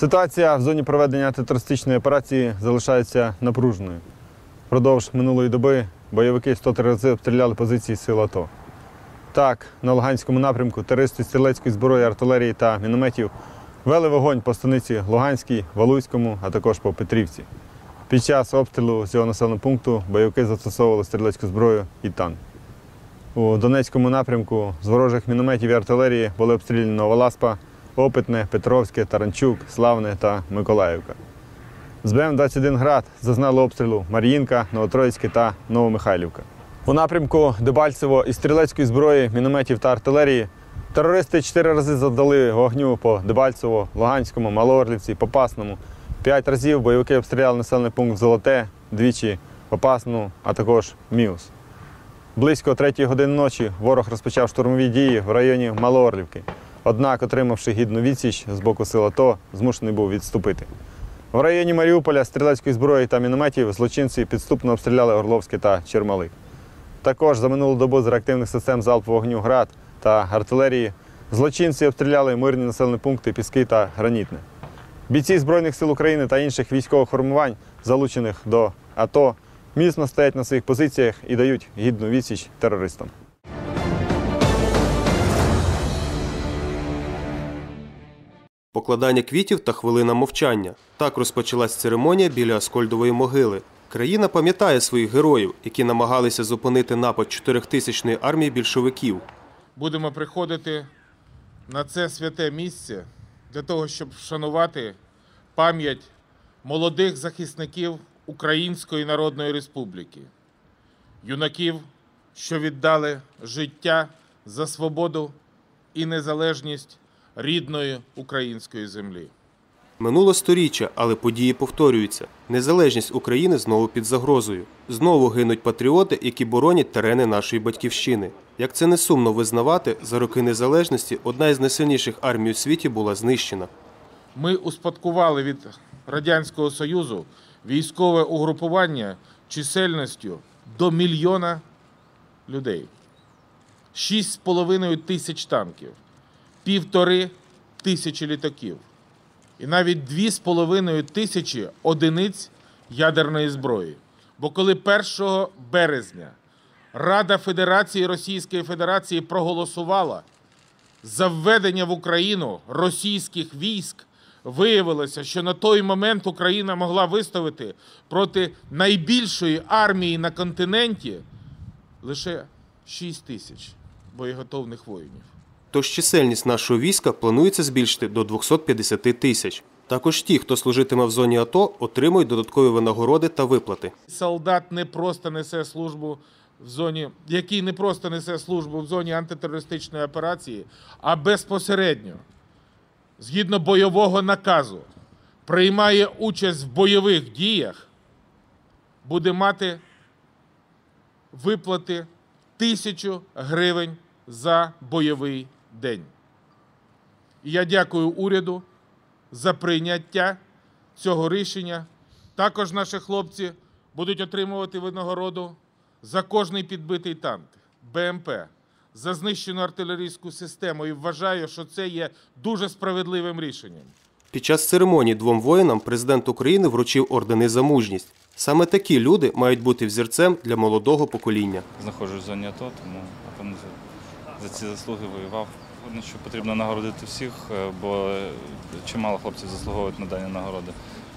Ситуація в зоні проведення антитерористичної операції залишається напруженою. Впродовж минулої доби бойовики 103 рази обстріляли позиції сил АТО. Так, на Луганському напрямку терористи стрілецької зброї, артилерії та мінометів вели вогонь по станиці Луганській, Валуйському, а також по Петрівці. Під час обстрілу цього населеного пункту бойовики застосовували стрілецьку зброю і танк. У Донецькому напрямку з ворожих мінометів і артилерії були обстріляні Новоласпа, Опитне, Петровське, Таранчук, Славне та Миколаївка. З БМ-21 град зазнали обстрілу Мар'їнка, Новотроїцьке та Новомихайлівка. У напрямку Дебальцево із стрілецької зброї, мінометів та артилерії терористи чотири рази завдали вогню по Дебальцево, Луганському, Малоорлівці, Попасному. П'ять разів бойовики обстріляли населений пункт Золоте, двічі Попасну, а також Міус. Близько третьої години ночі ворог розпочав штурмові дії в районі Малоорлівки. Однак, отримавши гідну відсіч з боку сил АТО, змушений був відступити. В районі Маріуполя стрілецької зброї та мінометів злочинці підступно обстріляли Орловське та Чермалик. Також за минулу добу з реактивних систем залпового вогню ГРАД та артилерії злочинці обстріляли мирні населені пункти Піски та Гранітне. Бійці Збройних сил України та інших військових формувань, залучених до АТО, міцно стоять на своїх позиціях і дають гідну відсіч терористам. Покладання квітів та хвилина мовчання. Так розпочалась церемонія біля Аскольдової могили. Країна пам'ятає своїх героїв, які намагалися зупинити напад чотирьохтисячної армії більшовиків. будемо приходити на це святе місце для того, щоб вшанувати пам'ять молодих захисників Української Народної Республіки, юнаків, що віддали життя за свободу і незалежність рідної української землі. Минуло сторіччя, але події повторюються. Незалежність України знову під загрозою. Знову гинуть патріоти, які боронять терени нашої батьківщини. Як це не сумно визнавати, за роки незалежності одна із найсильніших армій у світі була знищена. Ми успадкували від Радянського Союзу військове угрупування чисельністю до мільйона людей. 6,5 тисяч танків, півтори тисячі літаків і навіть 2,5 тисячі одиниць ядерної зброї. Бо коли 1 березня Рада Федерації Російської Федерації проголосувала за введення в Україну російських військ виявилося, що на той момент Україна могла виставити проти найбільшої армії на континенті лише 6 тисяч боєготовних воїнів. Тож чисельність нашого війська планується збільшити до 250 тисяч. Також ті, хто служитиме в зоні АТО, отримують додаткові винагороди та виплати. Солдат не просто несе службу в зоні, який не просто несе службу в зоні антитерористичної операції, а безпосередньо, згідно бойового наказу, приймає участь в бойових діях, буде мати виплати тисячу гривень за бойовий день. І я дякую уряду за прийняття цього рішення. Також наші хлопці будуть отримувати винагороду за кожний підбитий танк, БМП, за знищену артилерійську систему. І вважаю, що це є дуже справедливим рішенням. Під час церемонії двом воїнам президент України вручив ордени за мужність. Саме такі люди мають бути взірцем для молодого покоління. знаходжусь в зоні АТО, тому за- ці заслуги воював. Що потрібно нагородити всіх, е, бо чимало хлопців заслуговують на дані нагороди.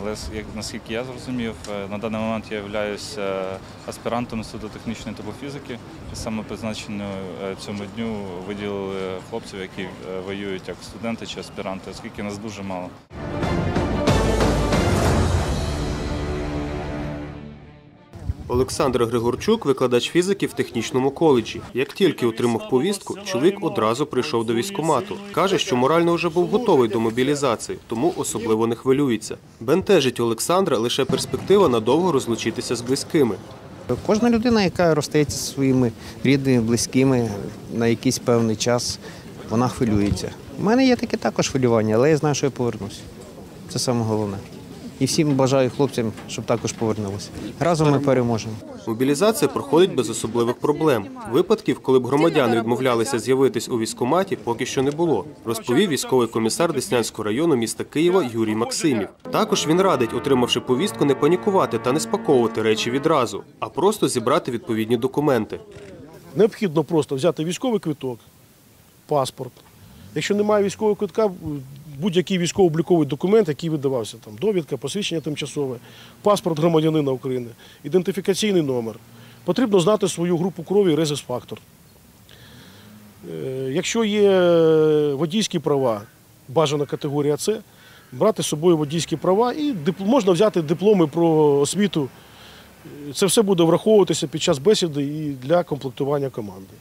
Але як наскільки я зрозумів, е, на даний момент я являюся аспірантом Інституту технічної тубофізики. Саме призначено е, цьому дню виділили хлопців, які воюють як студенти чи аспіранти, оскільки нас дуже мало. Олександр Григорчук, викладач фізики в технічному коледжі. Як тільки отримав повістку, чоловік одразу прийшов до військкомату. Каже, що морально вже був готовий до мобілізації, тому особливо не хвилюється. Бентежить Олександра лише перспектива надовго розлучитися з близькими. Кожна людина, яка розстається зі своїми рідними, близькими на якийсь певний час, вона хвилюється. У мене є таке також хвилювання, але я знаю, що я повернусь. Це саме головне. І всім бажаю хлопцям, щоб також повернулися. Разом ми переможемо. Мобілізація проходить без особливих проблем. Випадків, коли б громадяни відмовлялися з'явитись у військкоматі, поки що не було, розповів військовий комісар Деснянського району міста Києва Юрій Максимів. Також він радить, отримавши повістку, не панікувати та не спаковувати речі відразу, а просто зібрати відповідні документи. Необхідно просто взяти військовий квиток, паспорт. Якщо немає військового квитка, будь-який військово-обліковий документ, який видавався, там довідка, посвідчення тимчасове, паспорт громадянина України, ідентифікаційний номер. Потрібно знати свою групу крові і резус-фактор. Е, Якщо є водійські права, бажана категорія С, брати з собою водійські права і можна взяти дипломи про освіту. Це все буде враховуватися під час бесіди і для комплектування команди.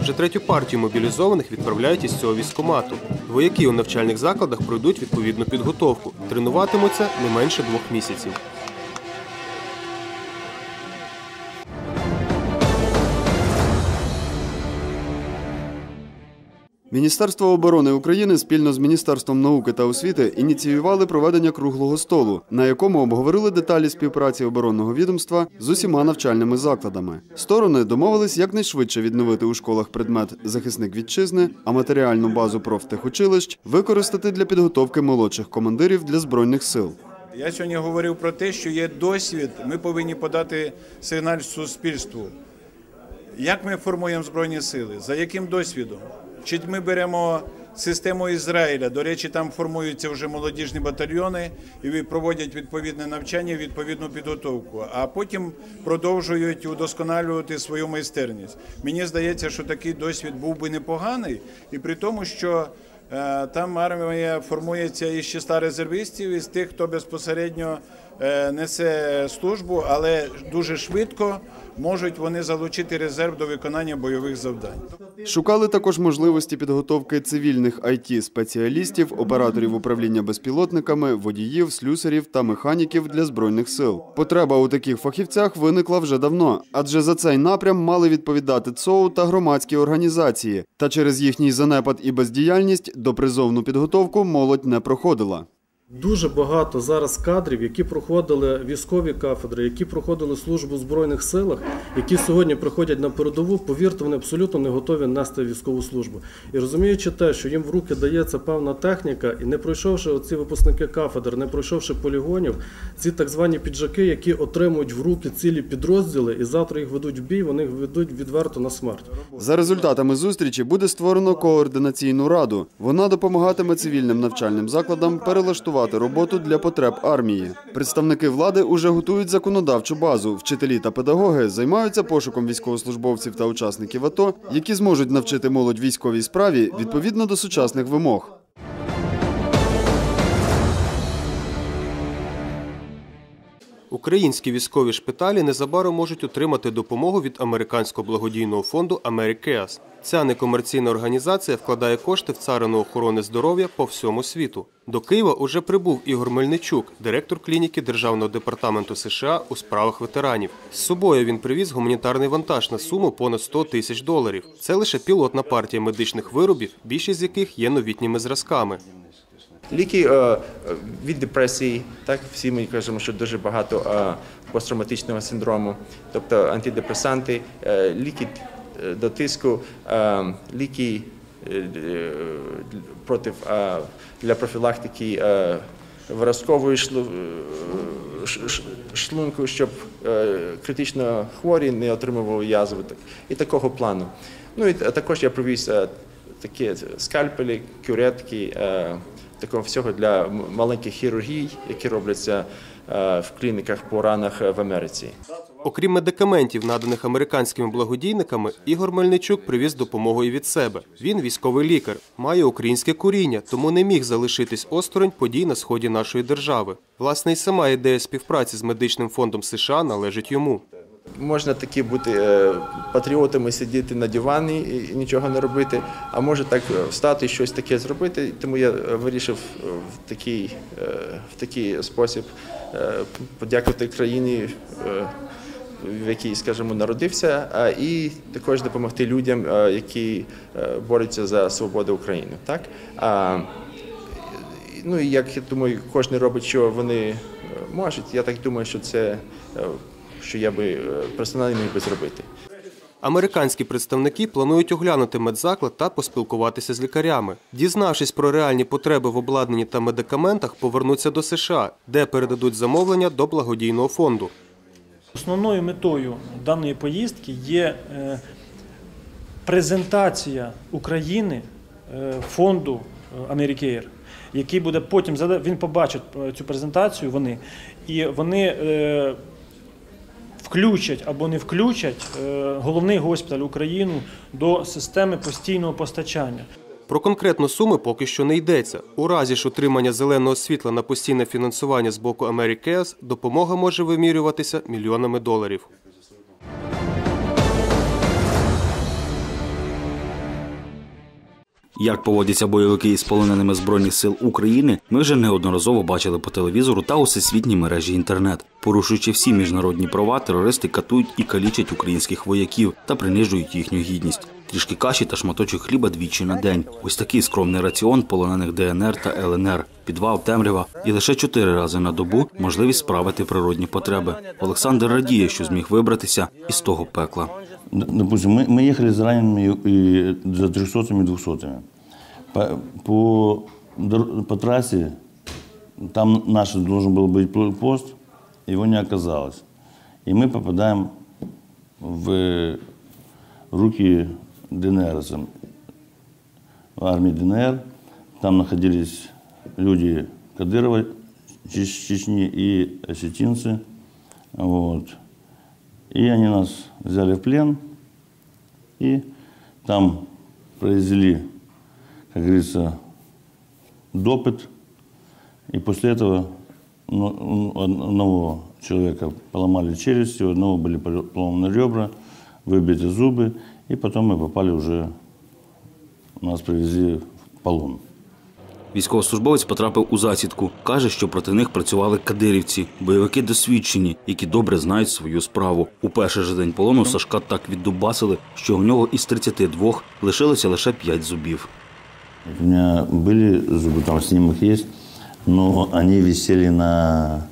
Вже третю партію мобілізованих відправляють із цього військомату. Вояки у навчальних закладах пройдуть відповідну підготовку. Тренуватимуться не менше двох місяців. Міністерство оборони України спільно з Міністерством науки та освіти ініціювали проведення круглого столу, на якому обговорили деталі співпраці оборонного відомства з усіма навчальними закладами. Сторони домовились якнайшвидше відновити у школах предмет захисник вітчизни, а матеріальну базу профтехучилищ використати для підготовки молодших командирів для збройних сил. Я сьогодні говорив про те, що є досвід. Ми повинні подати сигнал суспільству. Як ми формуємо збройні сили? За яким досвідом? Чи ми беремо систему Ізраїля? До речі, там формуються вже молодіжні батальйони і проводять відповідне навчання, відповідну підготовку, а потім продовжують удосконалювати свою майстерність. Мені здається, що такий досвід був би непоганий, і при тому, що е, там армія формується із числа резервистів, із тих, хто безпосередньо несе службу, але дуже швидко можуть вони залучити резерв до виконання бойових завдань. Шукали також можливості підготовки цивільних it спеціалістів, операторів управління безпілотниками, водіїв, слюсарів та механіків для збройних сил. Потреба у таких фахівцях виникла вже давно, адже за цей напрям мали відповідати ЦОУ та громадські організації. Та через їхній занепад і бездіяльність допризовну підготовку молодь не проходила. Дуже багато зараз кадрів, які проходили військові кафедри, які проходили службу в збройних силах, які сьогодні приходять на передову. Повірте, вони абсолютно не готові нести військову службу. І розуміючи те, що їм в руки дається певна техніка, і не пройшовши оці випускники кафедр, не пройшовши полігонів, ці так звані піджаки, які отримують в руки цілі підрозділи, і завтра їх ведуть в бій, вони їх ведуть відверто на смерть. За результатами зустрічі буде створено координаційну раду. Вона допомагатиме цивільним навчальним закладам перелаштувати роботу для потреб армії. Представники влади уже готують законодавчу базу. Вчителі та педагоги займаються пошуком військовослужбовців та учасників АТО, які зможуть навчити молодь військовій справі відповідно до сучасних вимог. Українські військові шпиталі незабаром можуть отримати допомогу від американського благодійного фонду «Америкеас». Ця некомерційна організація вкладає кошти в царину охорони здоров'я по всьому світу. До Києва уже прибув Ігор Мельничук, директор клініки Державного департаменту США у справах ветеранів. З собою він привіз гуманітарний вантаж на суму понад 100 тисяч доларів. Це лише пілотна партія медичних виробів, більшість з яких є новітніми зразками. Ліки е, від депресії, так всі ми кажемо, що дуже багато е, посттравматичного синдрому, тобто антидепресанти, е, ліки е, до тиску, е, ліки е, е, проти е, для профілактики е, виразкової е, шлунку, щоб е, критично хворі не отримували язви і такого плану. Ну і також я привіз е, такі скальпелі, кюретки, е, такого всього для маленьких хірургій, які робляться е, в клініках по ранах е, в Америці. Окрім медикаментів, наданих американськими благодійниками, Ігор Мельничук привіз допомогу і від себе. Він військовий лікар, має українське коріння, тому не міг залишитись осторонь подій на сході нашої держави. Власне, і сама ідея співпраці з медичним фондом США належить йому. Можна такі бути е, патріотами, сидіти на дивані і нічого не робити, а може так е, встати щось таке зробити. Тому я е, вирішив в такий, в такий спосіб подякувати країні, в якій, скажімо, народився, а і також допомогти людям, які борються за свободу України. Так? Ну і як я думаю, кожен робить, що вони можуть. Я так думаю, що це що я би е, персонально міг би зробити. Американські представники планують оглянути медзаклад та поспілкуватися з лікарями. Дізнавшись про реальні потреби в обладнанні та медикаментах, повернуться до США, де передадуть замовлення до благодійного фонду. Основною метою даної поїздки є е, презентація України е, фонду Америкейр, який буде потім він побачить цю презентацію. Вони і вони включать або не включать е, головний госпіталь Україну до системи постійного постачання. Про конкретну суму поки що не йдеться. У разі ж отримання зеленого світла на постійне фінансування з боку Америки допомога може вимірюватися мільйонами доларів. Як поводяться бойовики із полоненими збройних сил України, ми вже неодноразово бачили по телевізору та у всесвітній мережі інтернет. Порушуючи всі міжнародні права, терористи катують і калічать українських вояків та принижують їхню гідність. Трішки каші та шматочок хліба двічі на день. Ось такий скромний раціон полонених ДНР та ЛНР. Підвал, темрява і лише чотири рази на добу можливість справити природні потреби. Олександр радіє, що зміг вибратися із того пекла. Допустим, мы, мы ехали с ранеными и за 300 и 200 по, по, по трассе, там наш должен был быть пост, его не оказалось. И мы попадаем в руки ДНРовцам, армии ДНР. Там находились люди Кадырова, Чеч- Чечни и осетинцы. Вот. И они нас взяли в плен и там произвели, как говорится, допыт. И после этого ну, одного человека поломали челюсти, у одного были поломаны ребра, выбиты зубы. И потом мы попали уже, нас привезли в полон. Військовослужбовець потрапив у засідку. Каже, що проти них працювали кадирівці, бойовики досвідчені, які добре знають свою справу. У перший же день полону Сашка так віддубасили, що у нього із 32 лишилося лише 5 зубів. У меня были зубы, там снимок есть, но они висели на,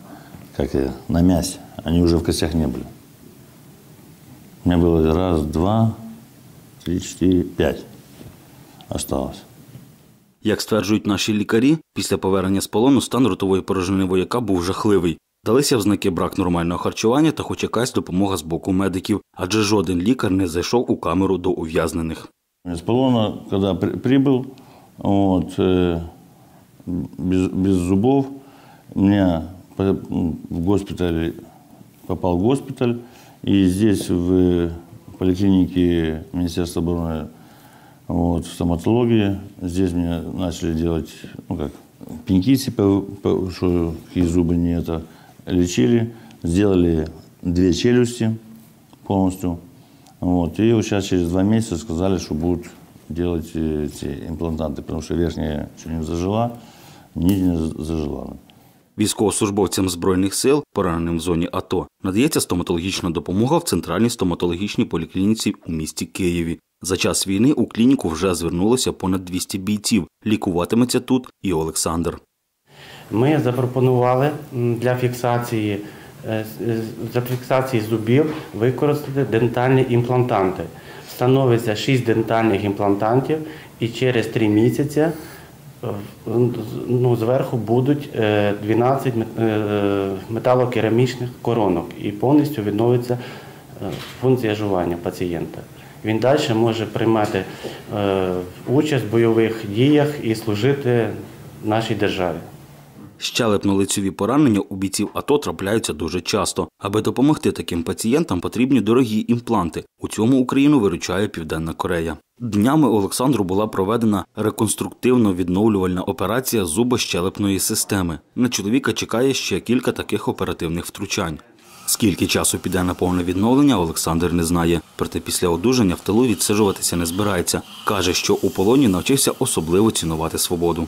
как я, на мясе. Они уже в костях не были. У меня было раз, два, три, четыре, пять осталось. Як стверджують наші лікарі, після повернення з полону стан ротової порожнини вояка був жахливий. Далися в знаки брак нормального харчування та хоч якась допомога з боку медиків, адже жоден лікар не зайшов у камеру до ув'язнених. Из полона, когда при- прибыл, вот, э, без, без зубов, меня по- м, в госпитале, попал в госпиталь, и здесь в поликлинике Министерства обороны вот, в стоматологии, здесь мне начали делать, ну как, пеньки, типа, по- что какие зубы не это, лечили, сделали две челюсти полностью, вот, и вот сейчас через два месяца сказали, что будут делать э, эти имплантанты, потому что верхняя еще не зажила, нижняя з- зажила. Військовослужбовцям збройних сил, пораненим в зоні АТО, надається стоматологічна допомога в центральній стоматологічній поліклініці у місті Києві. За час війни у клініку вже звернулося понад 200 бійців. Лікуватиметься тут і Олександр. Ми запропонували для фіксації, е, з- е, для фіксації зубів використати дентальні імплантанти. Встановиться 6 дентальних імплантантів і через 3 місяці е, ну, зверху будуть е, 12 мет- е, металокерамічних коронок і повністю відновиться е, функція жування пацієнта. Він далі може приймати е, участь в бойових діях і служити нашій державі. Щелепно-лицеві поранення у бійців АТО трапляються дуже часто. Аби допомогти таким пацієнтам, потрібні дорогі імпланти. У цьому Україну виручає Південна Корея. Днями Олександру була проведена реконструктивно-відновлювальна операція зубощелепної системи. На чоловіка чекає ще кілька таких оперативних втручань. Скільки часу піде на повне відновлення, Олександр не знає. Проте після одужання в тилу відсиджуватися не збирається. Каже, що у полоні навчився особливо цінувати свободу.